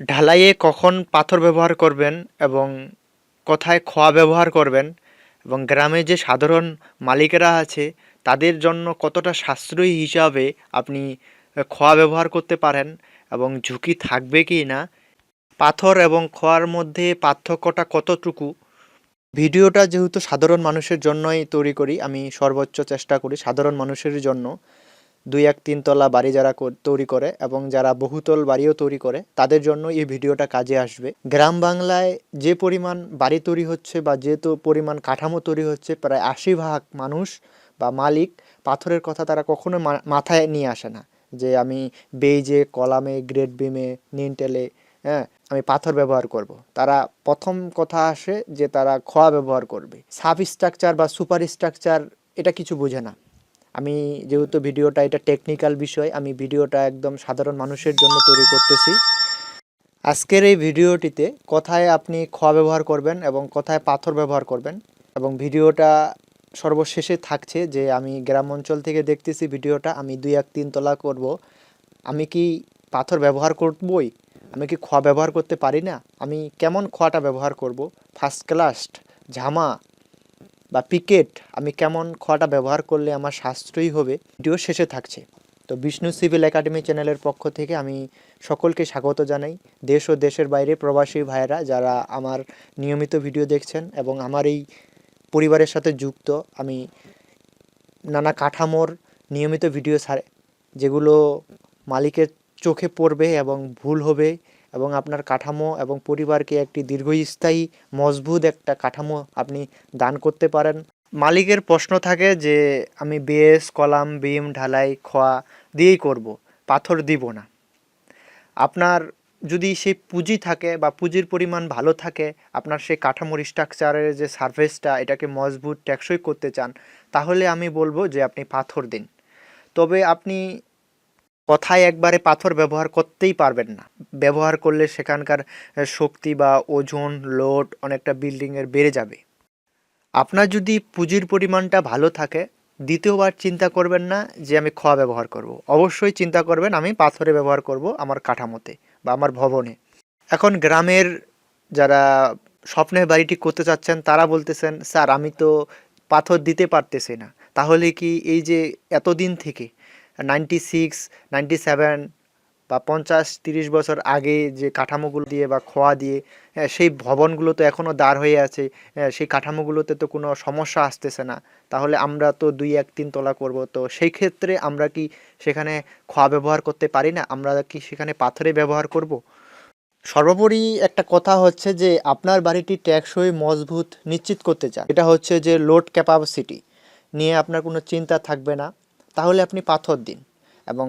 ঢালাইয়ে কখন পাথর ব্যবহার করবেন এবং কোথায় খোয়া ব্যবহার করবেন এবং গ্রামে যে সাধারণ মালিকেরা আছে, তাদের জন্য কতটা সাশ্রয়ী হিসাবে আপনি খোয়া ব্যবহার করতে পারেন এবং ঝুঁকি থাকবে কি না? পাথর এবং খোয়ার মধ্যে পার্থক্যটা কতটুকু? ভিডিওটা যেহেতু সাধারণ মানুষের জন্যই তৈরি করি, আমি সর্বোচ্চ চেষ্টা করি সাধারণ মানুষের জন্য। দুই এক তিনতলা বাড়ি যারা তৈরি করে এবং যারা বহুতল বাড়িও তৈরি করে, তাদের জন্য এই ভিডিওটা কাজে আসবে। গ্রাম বাংলায় যে পরিমাণ বাড়ি তৈরি হচ্ছে বা যে তো পরিমাণ কাঠামো তৈরি হচ্ছে, প্রায় আশি ভাগ মানুষ বা মালিক পাথরের কথা তারা কখনো মাথায় নিয়ে আসে না। যে আমি বেইজে, কলামে গ্রেড বিমে, নিনটেলে হ্যাঁ আমি পাথর ব্যবহার করব। তারা প্রথম কথা আসে যে তারা খোয়া ব্যবহার করবে। সাব স্ট্রাকচার বা সুপার স্ট্রাকচার এটা কিছু বোঝে না। আমি যেহেতু ভিডিওটা এটা টেকনিক্যাল বিষয়, আমি ভিডিওটা একদম সাধারণ মানুষের জন্য তৈরি করতেছি। আজকের এই ভিডিওটিতে কোথায় আপনি খোয়া ব্যবহার করবেন এবং কোথায় পাথর ব্যবহার করবেন এবং ভিডিওটা সর্বশেষে থাকছে যে আমি গ্রাম অঞ্চল থেকে দেখতেছি ভিডিওটা, আমি দুই এক তিন তলা করব। আমি কি পাথর ব্যবহার করবই? আমি কি খোয়া ব্যবহার করতে পারি না? আমি কেমন খোয়াটা ব্যবহার করব? ফার্স্ট ক্লাস ঝামা বা পিকেট আমি কেমন খোয়াটা ব্যবহার করলে আমার সাশ্রয়ী হবে, ভিডিও শেষে থাকছে। তো বিষ্ণু সিভিল একাডেমি চ্যানেলের পক্ষ থেকে আমি সকলকে স্বাগত জানাই। দেশ ও দেশের বাইরে প্রবাসী ভাইয়েরা যারা আমার নিয়মিত ভিডিও দেখছেন এবং আমার এই পরিবারের সাথে যুক্ত, আমি নানা কাঠামোর নিয়মিত ভিডিও ছাড়ে যেগুলো মালিকের চোখে পড়বে এবং ভুল হবে এবং আপনার কাঠামো এবং পরিবারকে একটি দীর্ঘস্থায়ী, মজবুত একটা কাঠামো আপনি দান করতে পারেন। মালিকের প্রশ্ন থাকে যে, আমি বেস কলাম, বিম, ঢালাই, খোয়া দিয়েই করব, পাথর দিব না। আপনার যদি সেই পুঁজি থাকে বা পুঁজির পরিমাণ ভালো থাকে, আপনার সেই কাঠামোর স্ট্রাকচারের যে সারফেসটা এটাকে মজবুত, টেকসই করতে চান, তাহলে আমি বলব যে, আপনি পাথর দিন। তবে আপনি কথায় একবারে পাথর ব্যবহার করতেই পারবেন না। ব্যবহার করলে সেখানকার শক্তি বা ওজন, লোড অনেকটা বিল্ডিংয়ের বেড়ে যাবে। আপনার যদি পুঁজির পরিমাণটা ভালো থাকে, দ্বিতীয়বার চিন্তা করবেন না যে আমি খোয়া ব্যবহার করব। অবশ্যই চিন্তা করবেন, আমি পাথরে ব্যবহার করব আমার কাঠামোতে বা আমার ভবনে। এখন গ্রামের যারা স্বপ্নের বাড়িটি করতে চাচ্ছেন, তারা বলতেছেন, স্যার, আমি তো পাথর দিতে পারতেছি না। তাহলে কি এই যে এতদিন থেকে নাইনটি সিক্স নাইনটি সেভেন বা পঞ্চাশ তিরিশ বছর আগে যে কাঠামোগুলো দিয়ে বা খোয়া দিয়ে হ্যাঁ, সেই ভবনগুলো তো এখনও দাঁড় হয়ে আছে হ্যাঁ, সেই কাঠামোগুলোতে তো কোনো সমস্যা আসতেছে না। তাহলে আমরা তো দুই এক তিন তলা করব। তো সেই ক্ষেত্রে আমরা কি সেখানে খোয়া ব্যবহার করতে পারি না? আমরা কি সেখানে পাথরে ব্যবহার করব? সর্বোপরি একটা কথা হচ্ছে যে আপনার বাড়িটি টেকসই মজবুত নিশ্চিত করতে চান। এটা হচ্ছে যে লোড ক্যাপাসিটি নিয়ে আপনার কোনো চিন্তা থাকবে না। তাহলে আপনি পাথর দিন। এবং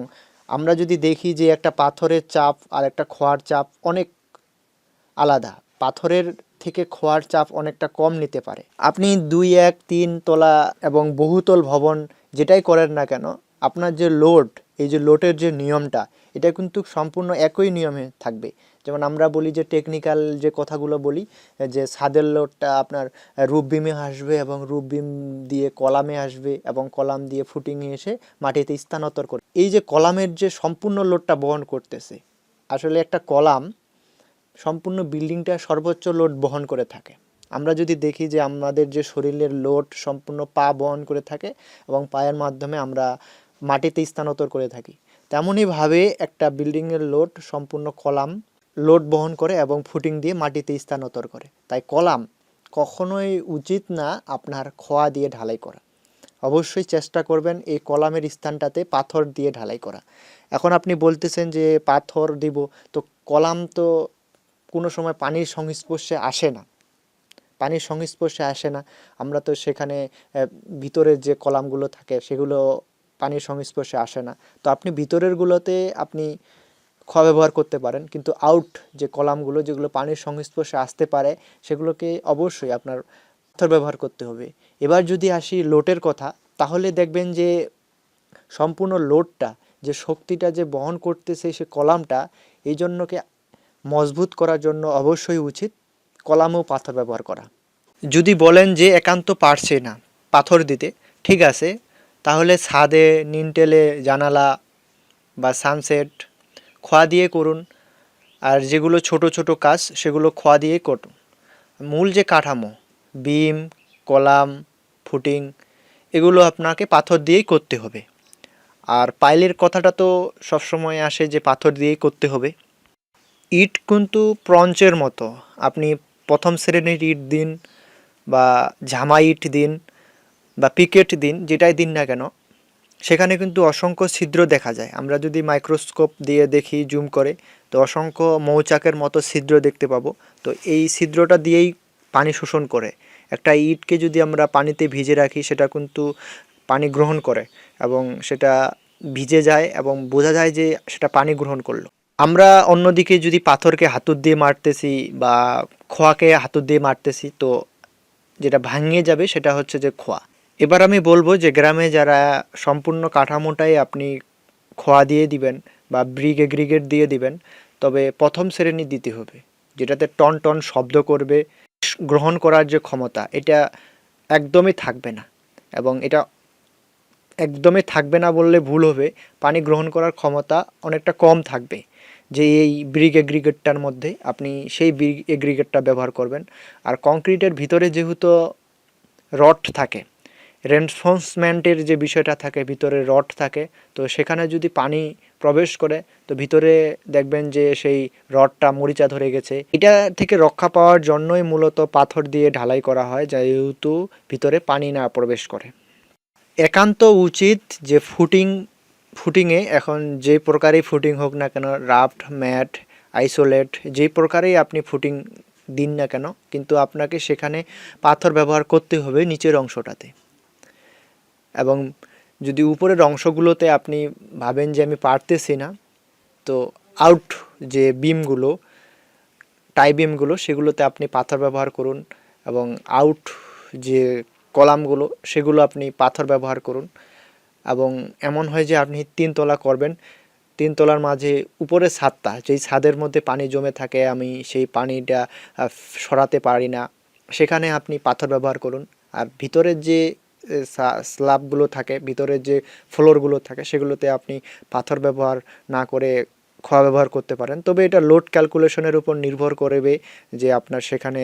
আমরা যদি দেখি যে একটা পাথরের চাপ আর একটা খোয়ার চাপ অনেক আলাদা, পাথরের থেকে খোয়ার চাপ অনেকটা কম নিতে পারে। আপনি দুই, এক, তিন তলা এবং বহুতল ভবন যেটাই করেন না কেন, আপনার যে লোড, এই যে লোডের যে নিয়মটা, এটা কিন্তু সম্পূর্ণ একই নিয়মে থাকবে। যেমন আমরা বলি যে টেকনিক্যাল যে কথাগুলো বলি, যে ছাদের লোডটা আপনার রূপ বিমে আসবে এবং রূপ বিম দিয়ে কলামে আসবে এবং কলাম দিয়ে ফুটিংয়ে এসে মাটিতে স্থানান্তর করে। এই যে কলামের যে সম্পূর্ণ লোডটা বহন করতেছে, আসলে একটা কলাম সম্পূর্ণ বিল্ডিংটা সর্বোচ্চ লোড বহন করে থাকে। আমরা যদি দেখি যে আমাদের যে শরীরের লোড সম্পূর্ণ পা বহন করে থাকে এবং পায়ের মাধ্যমে আমরা মাটিতে স্থানান্তর করে থাকি, তেমনইভাবে একটা বিল্ডিংয়ের লোড সম্পূর্ণ কলাম লোড বহন করে এবং ফুটিং দিয়ে মাটিতে স্থানান্তর করে। তাই কলাম কখনোই উচিত না আপনার খোয়া দিয়ে ঢালাই করা। অবশ্যই চেষ্টা করবেন এই কলামের স্থানটাতে পাথর দিয়ে ঢালাই করা। এখন আপনি বলতেছেন যে পাথর দিব তো কলাম তো কোনো সময় পানির সংস্পর্শে আসে না। পানির সংস্পর্শে আসে না। আমরা তো সেখানে আহ, ভিতরের যে কলামগুলো থাকে সেগুলো পানির সংস্পর্শে আসে না। তো আপনি ভিতরেরগুলোতে আপনি খোয়া ব্যবহার করতে পারেন, কিন্তু আউট যে কলামগুলো যেগুলো পানির সংস্পর্শে আসতে পারে, সেগুলোকে অবশ্যই আপনার পাথর ব্যবহার করতে হবে। এবার যদি আসি লোটের কথা, তাহলে দেখবেন যে সম্পূর্ণ লোডটা যে শক্তিটা যে বহন করতেছে সে কলামটা, এই জন্যকে মজবুত করার জন্য অবশ্যই উচিত কলাম ও পাথর ব্যবহার করা। যদি বলেন যে একান্ত পারছে না পাথর দিতে, ঠিক আছে, তাহলে ছাদে, নিনটেলে জানালা বা সানসেট খোয়া দিয়ে করুন। আর যেগুলো ছোট ছোট কাজ, সেগুলো খোয়া দিয়েই করুন। মূল যে কাঠামো, বিম, কলাম, ফুটিং, এগুলো আপনাকে পাথর দিয়েই করতে হবে। আর পাইলের কথাটা তো সবসময় আসে যে পাথর দিয়েই করতে হবে। ইট কিন্তু প্রঞ্চের মতো। আপনি প্রথম শ্রেণির ইট দিন বা ঝামা ইট দিন বা পিকেট দিন, যেটাই দিন না কেন সেখানে কিন্তু অসংখ্য ছিদ্র দেখা যায়। আমরা যদি মাইক্রোস্কোপ দিয়ে দেখি জুম করে, তো অসংখ্য মৌচাকের মতো ছিদ্র দেখতে পাবো। তো এই ছিদ্রটা দিয়েই পানি শোষণ করে। একটা ইটকে যদি আমরা পানিতে ভিজে রাখি, সেটা কিন্তু পানি গ্রহণ করে এবং সেটা ভিজে যায় এবং বোঝা যায় যে সেটা পানি গ্রহণ করল। আমরা অন্যদিকে যদি পাথরকে হাতুর দিয়ে মারতেছি বা খোয়াকে হাতুর দিয়ে মারতেছি, তো যেটা ভাঙিয়ে যাবে সেটা হচ্ছে যে খোয়া। এবার আমি বলব যে গ্রামে যারা সম্পূর্ণ কাঠামোটাই আপনি খোয়া দিয়ে দিবেন বা ব্রিগ এগ্রিগেট দিয়ে দিবেন, তবে প্রথম শ্রেণি দিতে হবে, যেটাতে টন টন শব্দ করবে, গ্রহণ করার যে ক্ষমতা, এটা একদমই থাকবে না। এবং এটা একদমই থাকবে না বললে ভুল হবে, পানি গ্রহণ করার ক্ষমতা অনেকটা কম থাকবে, যে এই ব্রিগ এগ্রিগেটটার মধ্যে আপনি সেই ব্রিগ এগ্রিগেটটা ব্যবহার করবেন। আর কংক্রিটের ভিতরে যেহেতু রড থাকে রেনফোর্সমেন্টের যে বিষয়টা থাকে, ভিতরে রড থাকে, তো সেখানে যদি পানি প্রবেশ করে, তো ভিতরে দেখবেন যে সেই রডটা মরিচা ধরে গেছে। এটা থেকে রক্ষা পাওয়ার জন্যই মূলত পাথর দিয়ে ঢালাই করা হয়, যেহেতু ভিতরে পানি না প্রবেশ করে। একান্ত উচিত যে ফুটিং, ফুটিংয়ে এখন যে প্রকারই ফুটিং হোক না কেন, রাফট, ম্যাট, আইসোলেট, যে প্রকারেই আপনি ফুটিং দিন না কেন, কিন্তু আপনাকে সেখানে পাথর ব্যবহার করতে হবে নিচের অংশটাতে। এবং যদি উপরের অংশগুলোতে আপনি ভাবেন যে আমি পারতেছি না, তো আউট যে বিমগুলো টাই বিমগুলো সেগুলোতে আপনি পাথর ব্যবহার করুন এবং আউট যে কলামগুলো, সেগুলো আপনি পাথর ব্যবহার করুন এবং এমন হয় যে আপনি তিনতলা করবেন। তিনতলার মাঝে উপরে ছাদটা, যেই ছাদের মধ্যে পানি জমে থাকে, আমি সেই পানিটা সরাতে পারি না, সেখানে আপনি পাথর ব্যবহার করুন। আর ভিতরের যে স্ল্যাবগুলো থাকে ভিতরের যে ফ্লোরগুলো থাকে, সেগুলোতে আপনি পাথর ব্যবহার না করে খোয়া ব্যবহার করতে পারেন। তবে এটা লোড ক্যালকুলেশনের উপর নির্ভর করবে যে আপনার সেখানে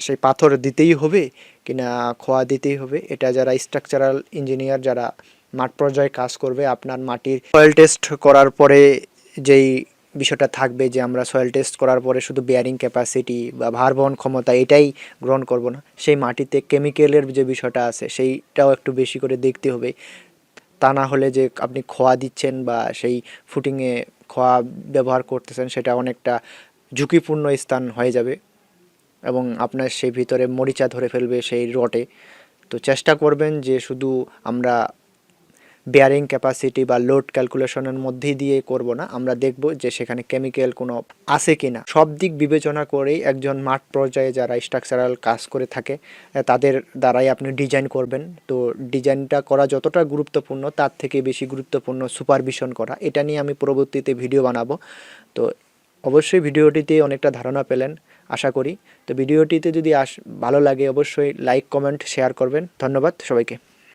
সেই পাথর দিতেই হবে কিনা খোয়া দিতেই হবে। এটা যারা স্ট্রাকচারাল ইঞ্জিনিয়ার যারা মাঠ পর্যায়ে কাজ করবে, আপনার মাটির সয়েল টেস্ট করার পরে যেই বিষয়টা থাকবে যে আমরা সয়েল টেস্ট করার পরে শুধু বেয়ারিং ক্যাপাসিটি বা ভার বহন ক্ষমতা এটাই গ্রহণ করব না। সেই মাটিতে কেমিক্যালের যে বিষয়টা আছে, সেইটাও একটু বেশি করে দেখতে হবে। তা না হলে যে আপনি খোয়া দিচ্ছেন বা সেই ফুটিংয়ে খোয়া ব্যবহার করতেছেন, সেটা অনেকটা ঝুঁকিপূর্ণ স্থান হয়ে যাবে এবং আপনার সেই ভিতরে মরিচা ধরে ফেলবে সেই রটে তো চেষ্টা করবেন যে শুধু আমরা বেয়ারিং ক্যাপাসিটি বা লোড ক্যালকুলেশনের মধ্যেই দিয়ে করব না। আমরা দেখব যে সেখানে কেমিক্যাল কোনো আছে কি না সব দিক বিবেচনা করেই একজন মাঠ পর্যায়ে যারা স্ট্রাকচারাল কাজ করে থাকে তাদের দ্বারাই আপনি ডিজাইন করবেন। তো ডিজাইনটা করা যতটা গুরুত্বপূর্ণ, তার থেকে বেশি গুরুত্বপূর্ণ সুপারভিশন করা। এটা নিয়ে আমি পরবর্তীতে ভিডিও বানাবো। তো অবশ্যই ভিডিওটিতে অনেকটা ধারণা পেলেন, আশা করি। তো ভিডিওটিতে যদি আস, ভালো লাগে অবশ্যই লাইক কমেন্ট শেয়ার করবেন। ধন্যবাদ সবাইকে।